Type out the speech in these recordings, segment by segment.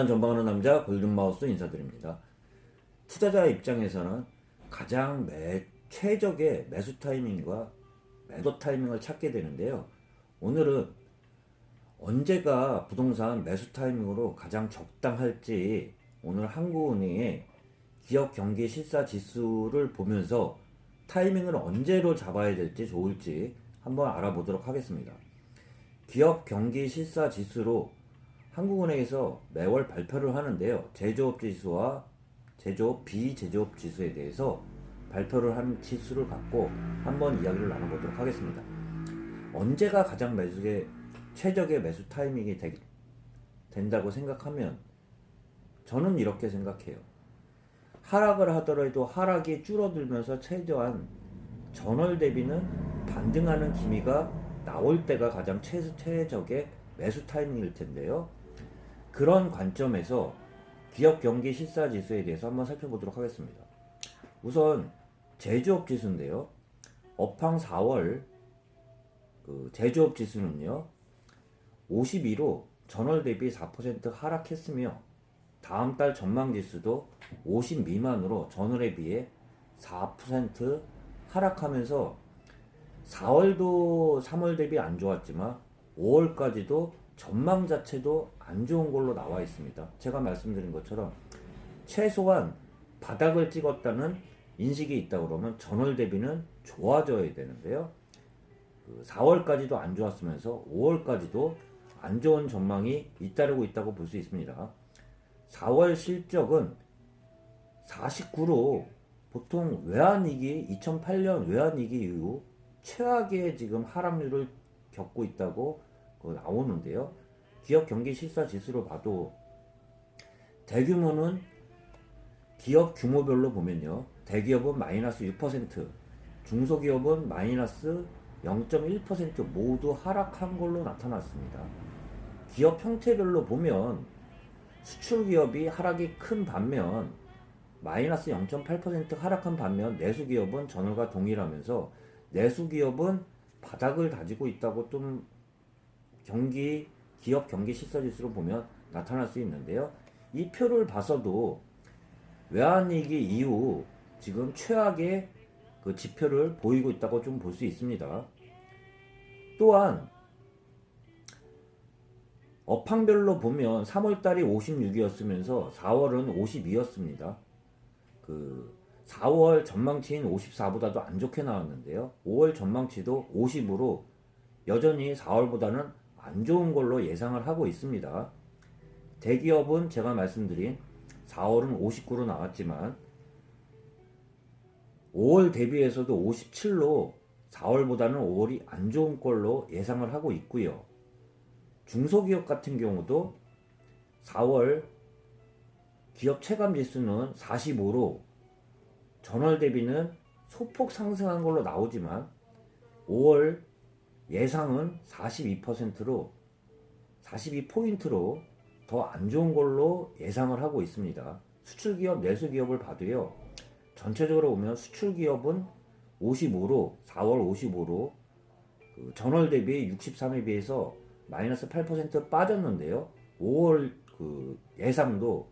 부동산 전망하는 남자 골든마우스 인사드립니다. 투자자 입장에서는 가장 매, 최적의 매수 타이밍과 매도 타이밍을 찾게 되는데요. 오늘은 언제가 부동산 매수 타이밍으로 가장 적당할지 오늘 한국은행의 기업 경기 실사 지수를 보면서 타이밍을 언제로 잡아야 될지 좋을지 한번 알아보도록 하겠습니다. 기업 경기 실사 지수로 한국은행에서 매월 발표를 하는데요. 제조업 지수와 제조업 비제조업 지수에 대해서 발표를 한 지수를 갖고 한번 이야기를 나눠보도록 하겠습니다. 언제가 가장 매수의 최적의 매수 타이밍이 되, 된다고 생각하면 저는 이렇게 생각해요. 하락을 하더라도 하락이 줄어들면서 최대한 전월 대비는 반등하는 기미가 나올 때가 가장 최, 최적의 매수 타이밍일 텐데요. 그런 관점에서 기업 경기 실사 지수에 대해서 한번 살펴보도록 하겠습니다. 우선 제조업 지수인데요. 업황 4월 그 제조업 지수는요. 52로 전월 대비 4% 하락했으며 다음 달 전망 지수도 50 미만으로 전월에 비해 4% 하락하면서 4월도 3월 대비 안 좋았지만 5월까지도 전망 자체도 안 좋은 걸로 나와 있습니다. 제가 말씀드린 것처럼 최소한 바닥을 찍었다는 인식이 있다 그러면 전월 대비는 좋아져야 되는데요. 그 4월까지도 안 좋았으면서 5월까지도 안 좋은 전망이 잇따르고 있다고 볼 수 있습니다. 4월 실적은 49로 보통 외환위기 2008년 외환위기 이후 최악의 지금 하락률을 겪고 있다고 그 나오는데요. 기업 경기 실사 지수로 봐도 대규모는 기업 규모별로 보면요. 대기업은 마이너스 6%, 중소기업은 마이너스 0.1% 모두 하락한 걸로 나타났습니다. 기업 형태별로 보면 수출 기업이 하락이 큰 반면 마이너스 0.8% 하락한 반면 내수 기업은 전월과 동일하면서 내수 기업은 바닥을 다지고 있다고 좀 경기 기업 경기 실사지수로 보면 나타날 수 있는데요. 이 표를 봐서도 외환위기 이후 지금 최악의 그 지표를 보이고 있다고 좀 볼 수 있습니다. 또한 업황별로 보면 3월달이 56이었으면서 4월은 52였습니다. 그 4월 전망치인 54보다도 안 좋게 나왔는데요. 5월 전망치도 50으로 여전히 4월보다는 안 좋은 걸로 예상을 하고 있습니다. 대기업은 제가 말씀드린 4월은 59로 나왔지만 5월 대비해서도 57로 4월보다는 5월이 안 좋은 걸로 예상을 하고 있고요. 중소기업 같은 경우도 4월 기업 체감 지수는 45로 전월 대비는 소폭 상승한 걸로 나오지만 5월 예상은 42%로 42포인트로 더 안 좋은 걸로 예상을 하고 있습니다. 수출기업, 내수기업을 봐도요. 전체적으로 보면 수출기업은 55로 4월 55로 그 전월 대비 63에 비해서 마이너스 8% 빠졌는데요. 5월 그 예상도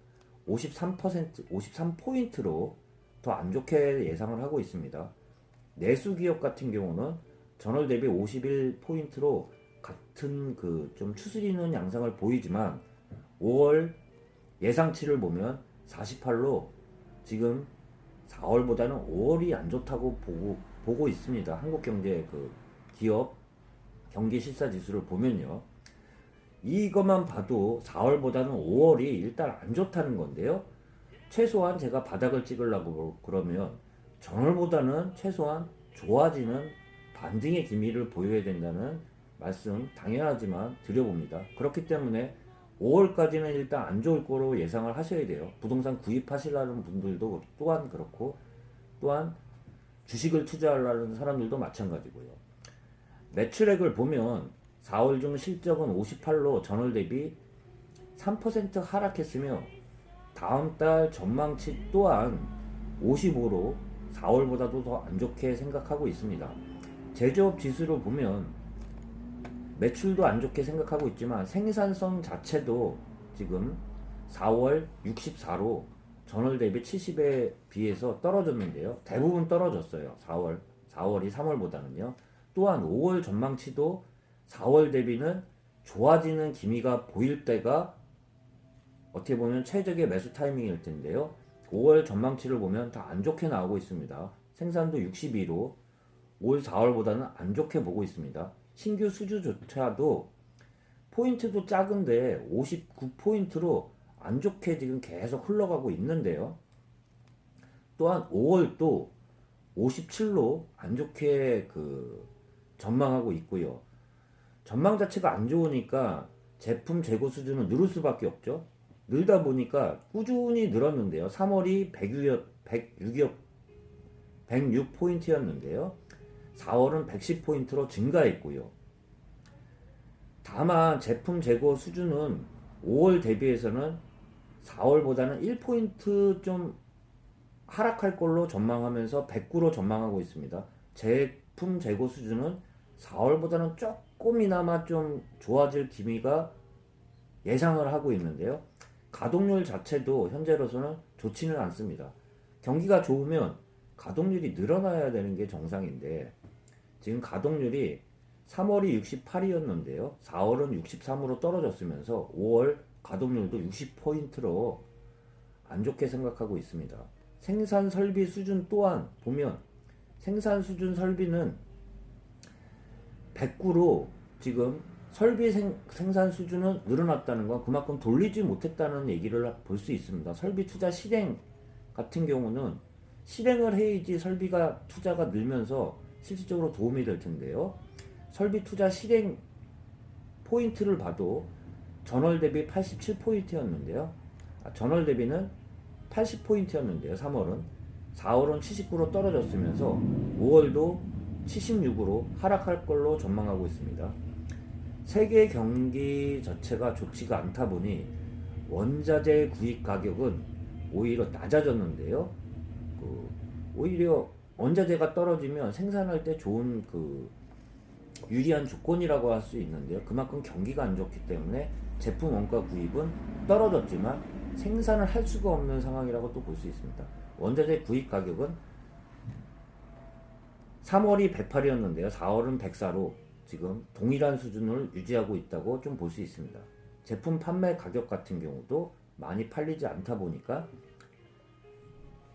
53% 53포인트로 더 안 좋게 예상을 하고 있습니다. 내수 기업 같은 경우는 전월 대비 51포인트로 같은 그 좀 추스리는 양상을 보이지만 5월 예상치를 보면 48로 지금 4월보다는 5월이 안 좋다고 보고 보고 있습니다. 한국 경제 그 기업 경기 실사 지수를 보면요. 이것만 봐도 4월보다는 5월이 일단 안 좋다는 건데요. 최소한 제가 바닥을 찍으려고 그러면 전월보다는 최소한 좋아지는 반등의 기미를 보여야 된다는 말씀 당연하지만 드려봅니다. 그렇기 때문에 5월까지는 일단 안 좋을 거로 예상을 하셔야 돼요. 부동산 구입하시려는 분들도 또한 그렇고 또한 주식을 투자하려는 사람들도 마찬가지고요. 매출액을 보면 4월 중 실적은 58로 전월 대비 3% 하락했으며 다음 달 전망치 또한 55로 4월보다도 더 안 좋게 생각하고 있습니다. 제조업 지수로 보면 매출도 안 좋게 생각하고 있지만 생산성 자체도 지금 4월 64로 전월 대비 70에 비해서 떨어졌는데요. 대부분 떨어졌어요. 4월 4월이 3월보다는요. 또한 5월 전망치도 4월 대비는 좋아지는 기미가 보일 때가 어떻게 보면 최적의 매수 타이밍일 텐데요. 5월 전망치를 보면 다 안 좋게 나오고 있습니다. 생산도 62로 5월 4월보다는 안 좋게 보고 있습니다. 신규 수주조차도 포인트도 작은데 59포인트로 안 좋게 지금 계속 흘러가고 있는데요. 또한 5월도 57로 안 좋게 그 전망하고 있고요. 전망 자체가 안 좋으니까 제품 재고 수준은 늘을 수밖에 없죠. 늘다 보니까 꾸준히 늘었는데요. 3월이 106여, 106여, 106포인트였는데요. 4월은 110포인트로 증가했고요. 다만 제품 재고 수준은 5월 대비해서는 4월보다는 1포인트 좀 하락할 걸로 전망하면서 109로 전망하고 있습니다. 제품 재고 수준은 4월보다는 조금이나마 좀 좋아질 기미가 예상을 하고 있는데요. 가동률 자체도 현재로서는 좋지는 않습니다. 경기가 좋으면 가동률이 늘어나야 되는 게 정상인데 지금 가동률이 3월이 68이었는데요. 4월은 63으로 떨어졌으면서 5월 가동률도 60포인트로 안 좋게 생각하고 있습니다. 생산 설비 수준 또한 보면 생산 수준 설비는 109로 지금 설비 생, 생산 수준은 늘어났다는 건 그만큼 돌리지 못했다는 얘기를 볼 수 있습니다. 설비 투자 실행 같은 경우는 실행을 해야지 설비가 투자가 늘면서 실질적으로 도움이 될 텐데요. 설비 투자 실행 포인트를 봐도 전월 대비 87포인트였는데요. 아, 전월 대비는 80포인트였는데요. 3월은 4월은 79로 떨어졌으면서 5월도 76으로 하락할 걸로 전망하고 있습니다. 세계 경기 자체가 좋지가 않다 보니 원자재 구입 가격은 오히려 낮아졌는데요. 그 오히려 원자재가 떨어지면 생산할 때 좋은 그 유리한 조건이라고 할 수 있는데요. 그만큼 경기가 안 좋기 때문에 제품 원가 구입은 떨어졌지만 생산을 할 수가 없는 상황이라고 또 볼 수 있습니다. 원자재 구입 가격은 3월이 108이었는데요. 4월은 104로 지금 동일한 수준을 유지하고 있다고 좀 볼 수 있습니다. 제품 판매 가격 같은 경우도 많이 팔리지 않다 보니까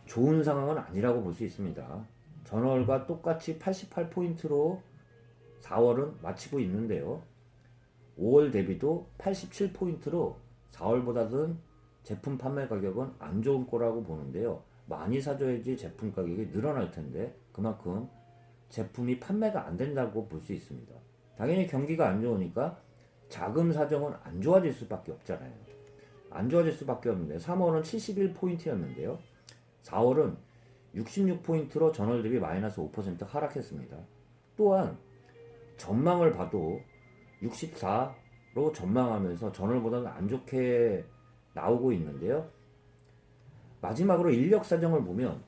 좋은 상황은 아니라고 볼 수 있습니다. 전월과 똑같이 88포인트로 4월은 마치고 있는데요. 5월 대비도 87포인트로 4월보다는 제품 판매 가격은 안 좋은 거라고 보는데요. 많이 사줘야지 제품 가격이 늘어날 텐데 그만큼 제품이 판매가 안 된다고 볼 수 있습니다. 당연히 경기가 안 좋으니까 자금 사정은 안 좋아질 수밖에 없잖아요. 안 좋아질 수밖에 없는데 3월은 71포인트였는데요. 4월은 66포인트로 전월 대비 마이너스 5% 하락했습니다. 또한 전망을 봐도 64로 전망하면서 전월보다는 안 좋게 나오고 있는데요. 마지막으로 인력 사정을 보면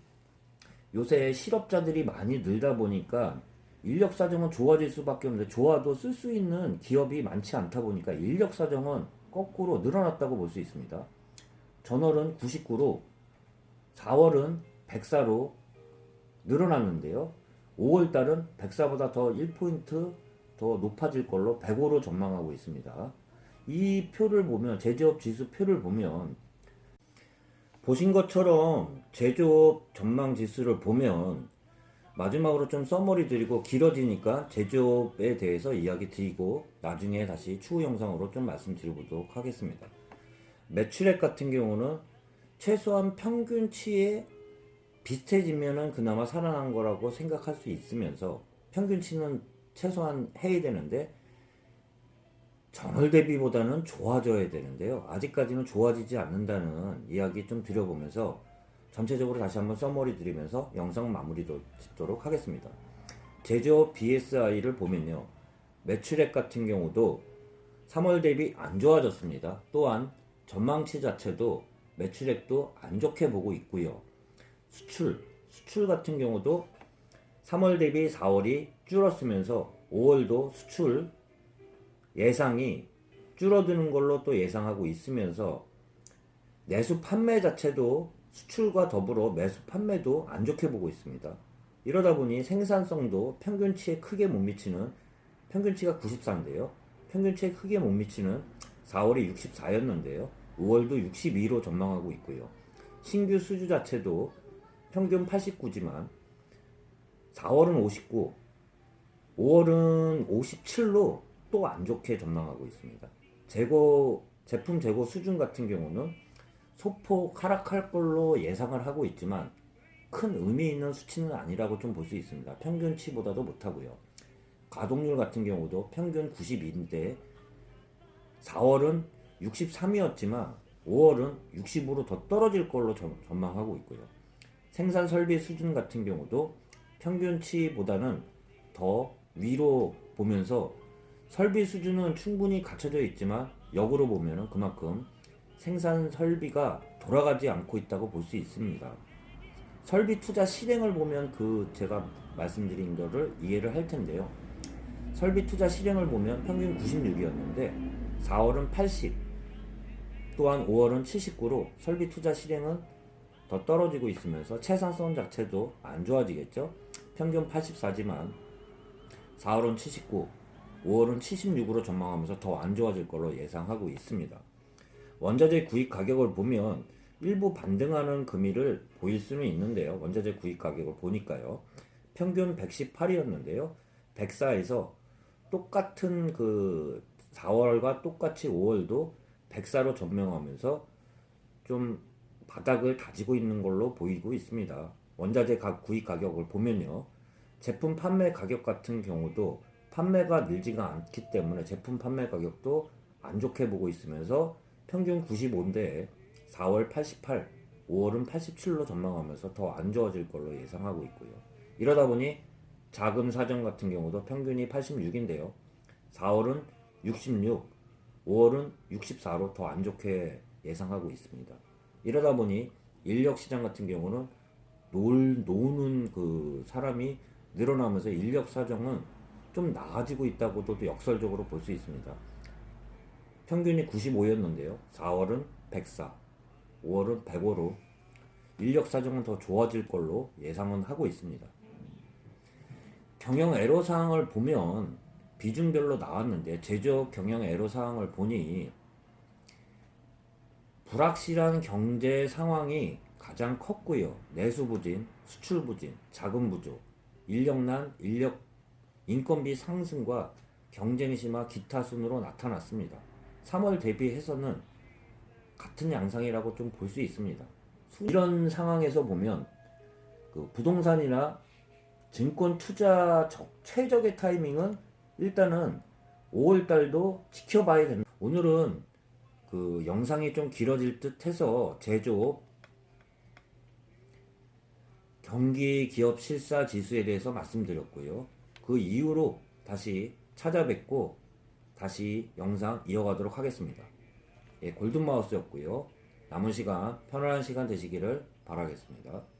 요새 실업자들이 많이 늘다 보니까 인력 사정은 좋아질 수밖에 없는데 좋아도 쓸 수 있는 기업이 많지 않다 보니까 인력 사정은 거꾸로 늘어났다고 볼 수 있습니다. 전월은 99로 4월은 104로 늘어났는데요. 5월 달은 104보다 더 1포인트 더 높아질 걸로 105로 전망하고 있습니다. 이 표를 보면 제조업 지수 표를 보면 보신 것처럼 제조업 전망 지수를 보면 마지막으로 좀 써머리 드리고 길어지니까 제조업에 대해서 이야기 드리고 나중에 다시 추후 영상으로 좀 말씀드려보도록 하겠습니다. 매출액 같은 경우는 최소한 평균치에 비슷해지면은 그나마 살아난 거라고 생각할 수 있으면서 평균치는 최소한 해야 되는데 전월 대비보다는 좋아져야 되는데요. 아직까지는 좋아지지 않는다는 이야기 좀 드려보면서 전체적으로 다시 한번 써머리 드리면서 영상 마무리 짓도록 하겠습니다. 제조업 BSI를 보면요. 매출액 같은 경우도 3월 대비 안 좋아졌습니다. 또한 전망치 자체도 매출액도 안 좋게 보고 있고요. 수출, 수출 같은 경우도 3월 대비 4월이 줄었으면서 5월도 수출 예상이 줄어드는 걸로 또 예상하고 있으면서 내수 판매 자체도 수출과 더불어 매수 판매도 안 좋게 보고 있습니다. 이러다 보니 생산성도 평균치에 크게 못 미치는 평균치가 94인데요. 평균치에 크게 못 미치는 4월이 64였는데요. 5월도 62로 전망하고 있고요. 신규 수주 자체도 평균 89지만 4월은 59, 5월은 57로 또 안 좋게 전망하고 있습니다. 재고 제품 재고 수준 같은 경우는 소폭 하락할 걸로 예상을 하고 있지만 큰 의미 있는 수치는 아니라고 좀 볼 수 있습니다. 평균치보다도 못하고요. 가동률 같은 경우도 평균 92인데 4월은 63이었지만 5월은 60으로 더 떨어질 걸로 전- 전망하고 있고요. 생산 설비 수준 같은 경우도 평균치보다는 더 위로 보면서 설비 수준은 충분히 갖춰져 있지만 역으로 보면은 그만큼 생산 설비가 돌아가지 않고 있다고 볼 수 있습니다. 설비 투자 실행을 보면 그 제가 말씀드린 거를 이해를 할 텐데요. 설비 투자 실행을 보면 평균 96이었는데 4월은 80, 또한 5월은 79로 설비 투자 실행은 더 떨어지고 있으면서 채산성 자체도 안 좋아지겠죠. 평균 84지만 4월은 79, 5월은 76으로 전망하면서 더 안 좋아질 걸로 예상하고 있습니다. 원자재 구입 가격을 보면 일부 반등하는 금리를 보일 수는 있는데요. 원자재 구입 가격을 보니까요. 평균 118이었는데요. 104에서 똑같은 그 4월과 똑같이 5월도 104로 전명하면서 좀 바닥을 다지고 있는 걸로 보이고 있습니다. 원자재 각 구입 가격을 보면요. 제품 판매 가격 같은 경우도 판매가 늘지가 않기 때문에 제품 판매 가격도 안 좋게 보고 있으면서 평균 95인데 4월 88, 5월은 87로 전망하면서 더 안 좋아질 걸로 예상하고 있고요. 이러다 보니 자금 사정 같은 경우도 평균이 86인데요. 4월은 66, 5월은 64로 더 안 좋게 예상하고 있습니다. 이러다 보니 인력 시장 같은 경우는 놀, 노는 그 사람이 늘어나면서 인력 사정은 좀 나아지고 있다고도 또 역설적으로 볼 수 있습니다. 평균이 95였는데요. 4월은 104, 5월은 105로 인력 사정은 더 좋아질 걸로 예상은 하고 있습니다. 경영 애로 사항을 보면 비중별로 나왔는데 제조업 경영 애로 사항을 보니 불확실한 경제 상황이 가장 컸고요. 내수 부진, 수출 부진, 자금 부족, 인력난, 인력 인건비 상승과 경쟁 심화 기타 순으로 나타났습니다. 3월 대비해서는 같은 양상이라고 좀 볼 수 있습니다. 이런 상황에서 보면 그 부동산이나 증권 투자 적- 최적의 타이밍은 일단은 5월 달도 지켜봐야 된다. 오늘은 그 영상이 좀 길어질 듯 해서 제조업 경기 기업 실사 지수에 대해서 말씀드렸고요. 그 이후로 다시 찾아뵙고 다시 영상 이어가도록 하겠습니다. 예, 골든마우스였고요. 남은 시간 편안한 시간 되시기를 바라겠습니다.